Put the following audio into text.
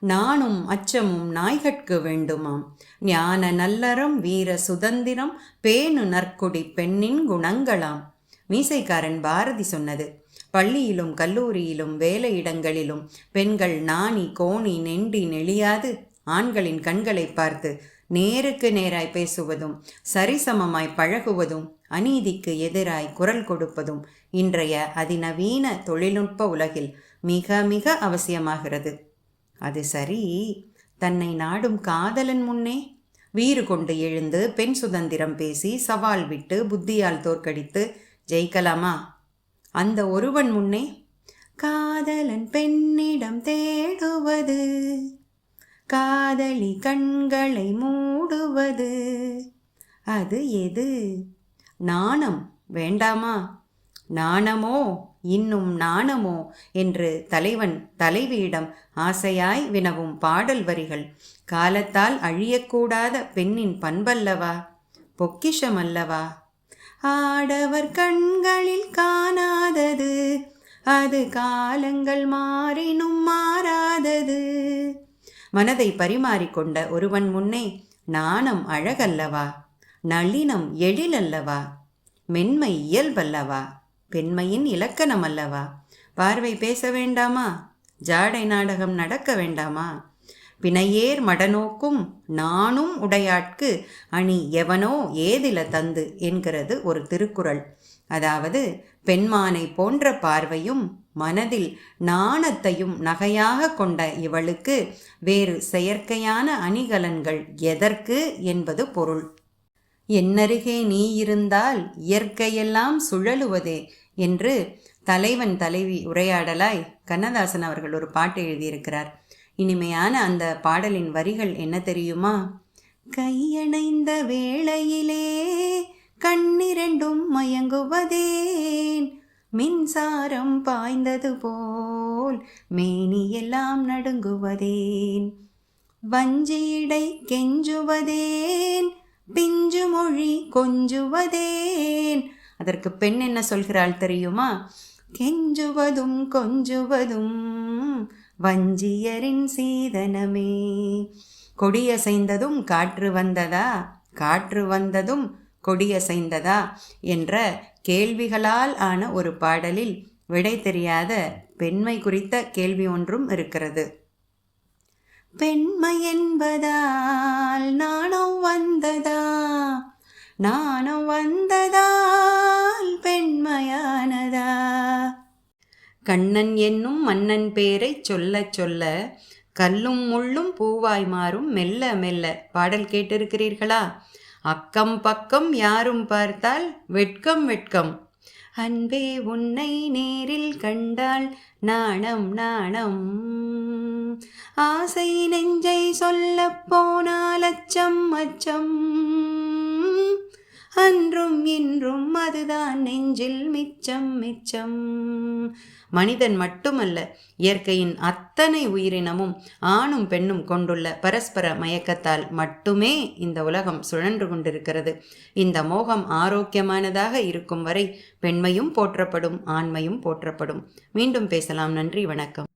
நானும் அச்சமும் நாய்கட்கு வேண்டுமாம். ஞான நல்லறம் வீர சுதந்திரம் பேணு நற்குடி பெண்ணின் குணங்களாம். மீசைக்காரன் பாரதி சொன்னது. பள்ளியிலும் கல்லூரியிலும் வேலையிடங்களிலும் பெண்கள் நாணி கோணி நெண்டி நெளியாது. ஆண்களின் கண்களை பார்த்து நேருக்கு நேராய் பேசுவதும் சரிசமமாய் பழகுவதும் அநீதிக்கு எதிராய் குரல் கொடுப்பதும் இன்றைய அதிநவீன தொழில்நுட்ப உலகில் மிக மிக அவசியமாகிறது. அது சரி. தன்னை நாடும் காதலன் முன்னே வீறு கொண்டு எழுந்து பெண் சுதந்திரம் பேசி சவால் விட்டு புத்தியால் தோற்கடித்து ஜெயிக்கலாமா? அந்த ஒருவன் முன்னே காதலன் பெண்ணிடம் தேடுவது காதலி கண்களை மூடுவது. அது எது? நாணம் வேண்டாமா? நாணமோ? இன்னும் நாணமோ? என்று தலைவன் தலைவியிடம் ஆசையாய் வினவும் பாடல் வரிகள். காலத்தால் அழியக்கூடாத பெண்ணின் பண்பல்லவா? பொக்கிஷமல்லவா? ஆடவர் கண்களில் காணாதது. அது காலங்கள் மாறினும் மாறாதது. மனதை பரிமாறிக்கொண்ட ஒருவன் முன்னே நாணம் அழகல்லவா? நளினம் எழிலல்லவா? மென்மை இயல்பல்லவா? பெண்மையின் இலக்கணம் அல்லவா? பார்வை பேச வேண்டாமா? ஜாடை நாடகம் நடக்க வேண்டாமா? பிணையேர் மடநோக்கும் நானும் உடையாட்கு அணி எவனோ ஏதில தந்து என்கிறது ஒரு திருக்குறள். அதாவது பெண்மானை போன்ற பார்வையும் மனதில் நாணத்தையும் நகையாக கொண்ட இவளுக்கு வேறு செயற்கையான அணிகலன்கள் எதற்கு என்பது பொருள். என்னருகே நீ இருந்தால் இயற்கையெல்லாம் சுழலுவதே என்று தலைவன் தலைவி உரையாடலாய் கண்ணதாசன் அவர்கள் ஒரு பாட்டு எழுதியிருக்கிறார். இனிமையான அந்த பாடலின் வரிகள் என்ன தெரியுமா? கையணைந்த வேளையிலே கண்ணிரண்டும் மயங்குவதேன். மின்சாரம் பாய்ந்தது போல் மேனியெல்லாம் நடுங்குவதேன். வஞ்சியடை கெஞ்சுவதேன். பிஞ்சு மொழி கொஞ்சுவதேன். அதற்கு பெண் என்ன சொல்கிறாள் தெரியுமா? கெஞ்சுவதும் கொஞ்சுவதும் வஞ்சியரின் சீதனமே. கொடியசைந்ததும் காற்று வந்ததா? காற்று வந்ததும் கொடியசைந்ததா? என்ற கேள்விகளால் ஆன ஒரு பாடலில் விடை தெரியாத பெண்மை குறித்த கேள்வி ஒன்றும் இருக்கிறது. பெண்மை என்பதால் நாணம் வந்ததா? நானும் வந்ததால் பெண்மையானதா கண்ணன் என்னும் மன்னன் பேரை சொல்ல சொல்ல கல்லும் முள்ளும் பூவாய் மாறும் மெல்ல மெல்ல. பாடல் கேட்டிருக்கிறீர்களா? அக்கம் பக்கம் யாரும் பார்த்தால் வெட்கம் வெட்கம். அன்பே உன்னை நேரில் கண்டால் நாணம் நாணம். ஆசை நெஞ்சை சொல்ல போனால் அச்சம் அச்சம். அன்றும் இன்றும் அதுதான் நெஞ்சில் மிச்சம் மிச்சம். மனிதன் மட்டுமல்ல இயற்கையின் அத்தனை உயிரினமும் ஆணும் பெண்ணும் கொண்டுள்ள பரஸ்பர மயக்கத்தால் மட்டுமே இந்த உலகம் சுழன்று கொண்டிருக்கிறது. இந்த மோகம் ஆரோக்கியமானதாக இருக்கும் வரை பெண்மையும் போற்றப்படும் ஆண்மையும் போற்றப்படும். மீண்டும் பேசலாம். நன்றி வணக்கம்.